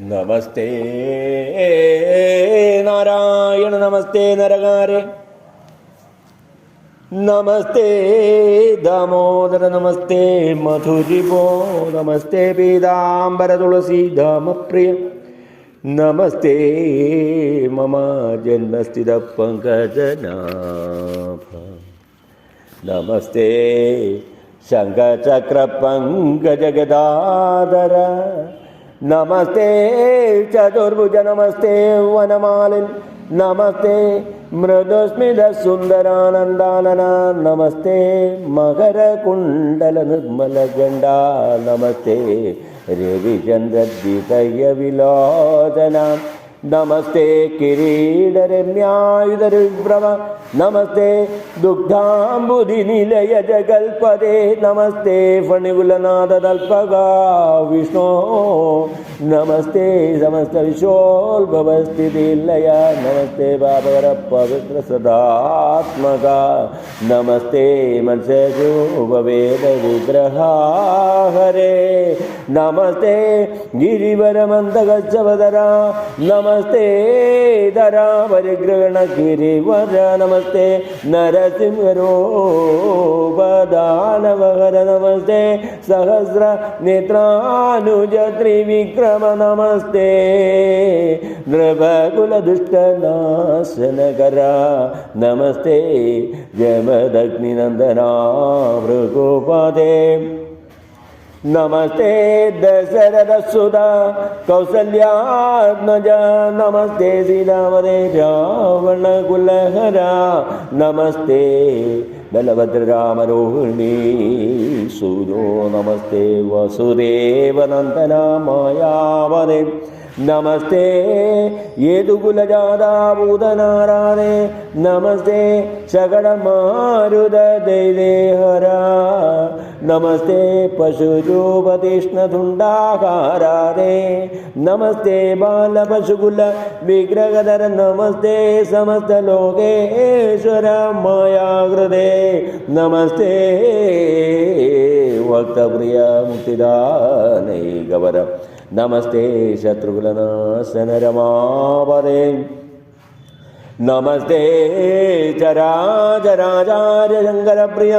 നമസ്തേ നാരായണ നമസ്തേ നരകാരെ. നമസ്തേ ദാമോദര നമസ്തേ മധുരിപോ നമസ്തേ പീതാംബര തുളസി ധാമപ്രിയ. നമസ്തേ മമ ജന്മസ്ഥിത പങ്കജനാഭ. നമസ്തേ ശങ്കചക്രപങ്കജഗദാധര നമസ്തേ ചതുർഭുജ നമസ്തേ വനമാലിൻ നമസ്തേ മൃദുസ്മിത സുന്ദരാനന്ദാനന. നമസ്തേ മകരകുണ്ടല നിർമ്മല ഗണ്ട നമസ്തേ രവിചന്ദ്രദ്വിതയ വിലോചന. നമസ്തേ കിരീടരമ്യായുധരുഭ്രമ. നമസ്തേ ദുഗ്ധാംബുധി നിലയ ജഗൽപദേ നമസ്തേ ഫണികുലനാഥ തൽപക വിഷ്ണോ. നമസ്തേ സമസ്ത വിശോത്ഭവസ്ഥിതിലയ നമസ്തേ പാപകര പവിത്ര സദാത്മക നമസ്തേ മത്സ്യൂപവേദ വിഗ്രഹാഹരേ നമസ്തേ ഗിരിവരമന്തകച്ചവതര നമസ്തേ ധരാ പരിഗ്രഹണ ഗിരിവര നമസ്തേ നരസിംഹരോപദാനവഹര നമസ്തേ സഹസ്ര നേത്രാനുജ ത്രിവിക്രമ നമസ്തേ. നൃപകുലദുഷ്ടനാശനകര നമസ്തേ ജമദഗ്നിനന്ദനാ ഭൃഗോപദേ. നമസ്തേ ദശരഥസുത കൗസല്യാത്മജ നമസ്തേ സീതാവതേ രാവണകുലഹര നമസ്തേ ബലഭദ്രരാമരോഹിണി സൂരോ നമസ്തേ വസുദേവനന്ദന മായാവതേ നമസ്തേ യേതുകുലജാതാഭൂതനാരായണേ നമസ്തേ ശകടമാരുത പശുരൂപതീഷ്ണതുണ്ടാകാരാരേ നമസ്തേ ബാലപശുകുല വിഗ്രഹധര നമസ്തേ സമസ്ത ലോകേശ്വര മായാകൃതേ. നമസ്തേ വക്തപ്രിയ മുക്തിദാനൈകവര. നമസ്തേ ശത്രുകുലനാശനരമാപദേ നമസ്തേ ചരാചരാചാര്യ ശങ്കരപ്രിയ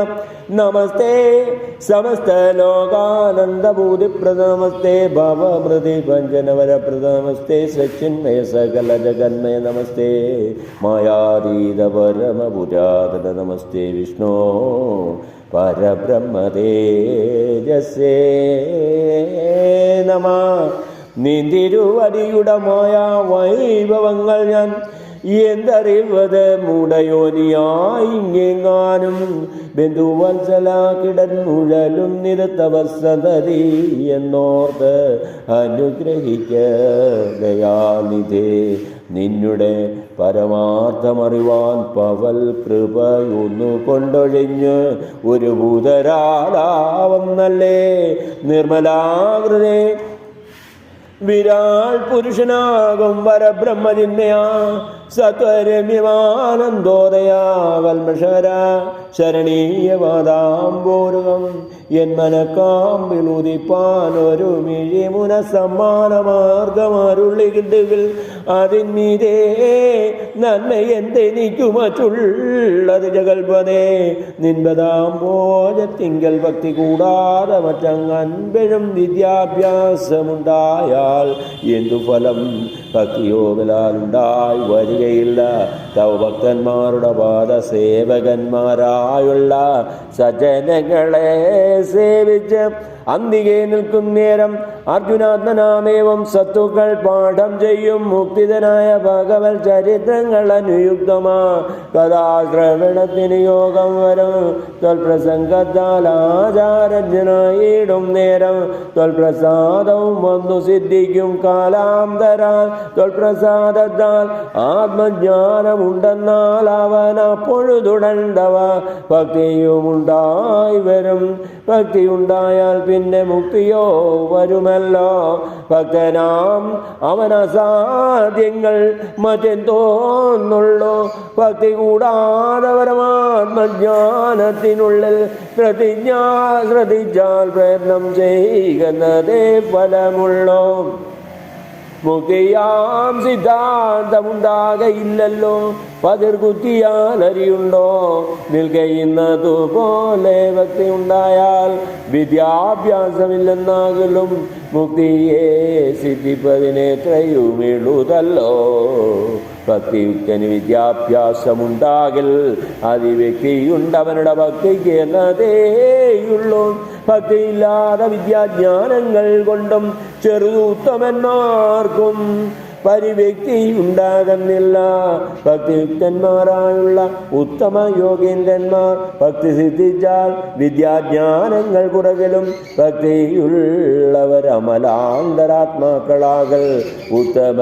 നമസ്തേ സമസ്ത ലോകാനന്ദഭൂതിപ്രദ നമസ്തേ ഭവമൃതി പഞ്ചനവരപ്രദ नमस्ते പരമഭുജാതന നമസ്തേ വിഷ്ണു പരബ്രഹ്മതേജസ്സേ നമ. നിന്തിരുവടിയുടമായ വൈഭവങ്ങൾ ഞാൻ എന്തറിവത് മുടയോനിയായിങ്ങെങ്ങാനും ബന്ധുവത്സല കിടന്നുഴലും നിരത്തവസതരി എന്നോർത്ത് അനുഗ്രഹിക്ക ദയാനിധേ നിന്നുടെ പരമാർത്ഥമറിവാൻ പവൽ കൃപയൊന്നു കൊണ്ടൊഴിഞ്ഞ് ഒരു ഭൂതരാളാവുന്നല്ലേ? നിർമ്മലാകൃതേ വിരാൾ പുരുഷനാകും വരബ്രഹ്മജിന്മയാ സത്വരമ്യമാനന്ദോദയാ കൽമഷര ശരണീയവാദാംബോരുകം എൻ മനക്കാമ്പിലുദിപ്പാൻ ഒരു മിഴിമുന സമ്മാന മാർഗമരുള്ളി കിട്ടുകിൽ അതിന്മീതേ നന്മ എന്തെനിക്കു മറ്റുള്ളത് ജഗൽപതേ നിൻപതാംബോജത്തിങ്കൽ ഭക്തി കൂടാതെ മറ്റങ്ങൻപഴും വിദ്യാഭ്യാസമുണ്ടായാൽ എന്തു ഫലം ഭക്തിയോഗലാലുണ്ടായി വരികയില്ല ഭക്തന്മാരുടെ പാദ സേവകന്മാരായുള്ള സജനങ്ങളെ സേവിച്ച് അന്തികെ നിൽക്കും നേരം അർജുനാത്മനാമേവം സത്തുക്കൾ പാഠം ചെയ്യും മുക്തിതനായ ഭഗവൽ ചരിത്രങ്ങൾ അനുയുക്തമാ. കഥാശ്രവണത്തിന് യോഗം വരും. തൊൽപ്രസംഗത്താൽ ആചാരജ്ഞനായിടും നേരം. തൊൽപ്രസാദവും വന്നു സിദ്ധിക്കും കാലാന്തരാൽ. തൊൽപ്രസാദത്താൽ ആത്മജ്ഞാനമുണ്ടെന്നാൽ അവൻ അപ്പോഴുതുടണ്ടവ. ഭക്തിയുമുണ്ടായി വരും. ഭക്തി ഉണ്ടായാൽ പിന്നെ മുക്തിയോ വരുമല്ലോ? ഭക്തനാം അവൻ അസാധ്യങ്ങൾ മറ്റെന്തോന്നുള്ളൂ? ഭക്തി കൂടാതെ പരമാത്മജ്ഞാനത്തിനുള്ളിൽ പ്രതിജ്ഞ ശ്രദ്ധിച്ചാൽ പ്രയത്നം ചെയ്യുന്നതേ ഫലമുള്ളോ. മുഖയാം സിദ്ധാന്തമുണ്ടാകയില്ലല്ലോ. പതിർ കുത്തിയാൽ അരിയുണ്ടോ നിൽക്കയുന്നതുപോലെ ഭക്തി ഉണ്ടായാൽ വിദ്യാഭ്യാസമില്ലെന്നാകലും മുക്തിയെ സിദ്ധിപ്പതിനെത്രയും എഴുതല്ലോ ഭക്തിയുക്തന് വിദ്യാഭ്യാസമുണ്ടാകിൽ അതി വ്യക്തിയുണ്ടവനുടെ ഭക്തിക്ക് എന്നതേയുള്ളൂ. ഭക്തിയില്ലാതെ വിദ്യാജ്ഞാനങ്ങൾ കൊണ്ടും ചെറുതൂത്തമെന്നാർക്കും പരിവ്യക്തി ഉണ്ടാകുന്നില്ല ഭക്തിയുക്തന്മാരായുള്ള ഉത്തമ യോഗീന്ദ്രന്മാർ ഭക്തി സിദ്ധിച്ചാൽ വിദ്യാജ്ഞാനങ്ങൾ കുറകലും ഭക്തിയുള്ളവർ അമലാന്തരാത്മാക്കളാകൽ ഉത്തമ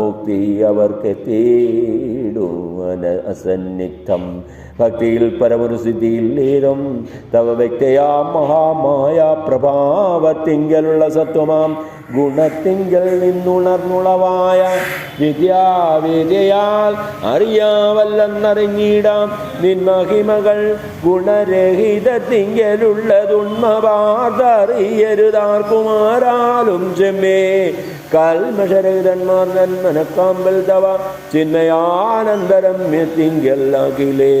മുക്തി അവർക്കെത്തിയിടുവന അസന്നിഗ്ധം ഭക്തിയിൽ പരമൊരു സിദ്ധിയിൽ ഏതും തവ വ്യക്തയാ മഹാമായ പ്രഭാവത്തിങ്കലുള്ള സത്വമാം ഗുണത്തിങ്കൽ നിന്നുണർന്നുളവായ വിദ്യാവിദ്യയാൽ അറിയാവല്ലെന്നറിഞ്ഞിടാം. നിന്മഹിമകൾ ഗുണരഹിതത്തിങ്കലുള്ളതുണ്മപാതറിയരുതാർക്കുമാരാലും ചെമ്മേ. കൽമഷരഹിതന്മാർ നന്മനക്കാമ്പൽ തവ ചിന്മയാനന്തരം എത്തിങ്കല്ലാകിലേ